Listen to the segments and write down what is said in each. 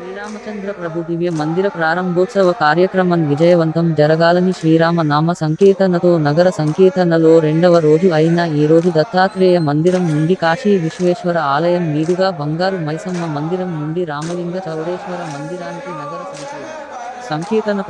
శ్రీరామచంద్ర ప్రభు దివ్య మందిర ప్రారంభోత్సవ కార్యక్రమం విజయవంతం జరగాలని శ్రీరామ నామ సంకీర్తనతో నగర సంకీర్తనలో రెండవ రోజు అయిన ఈ రోజు దత్తాత్రేయ మందిరం నుండి కాశీ విశ్వేశ్వర ఆలయం మీదుగా బంగారు మైసమ్మ మందిరం నుండి రామలింగ చౌడేశ్వర మందిరానికి నగర సంకీర్తన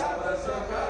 సంకీర్తన ప్రారంభమైంది రామ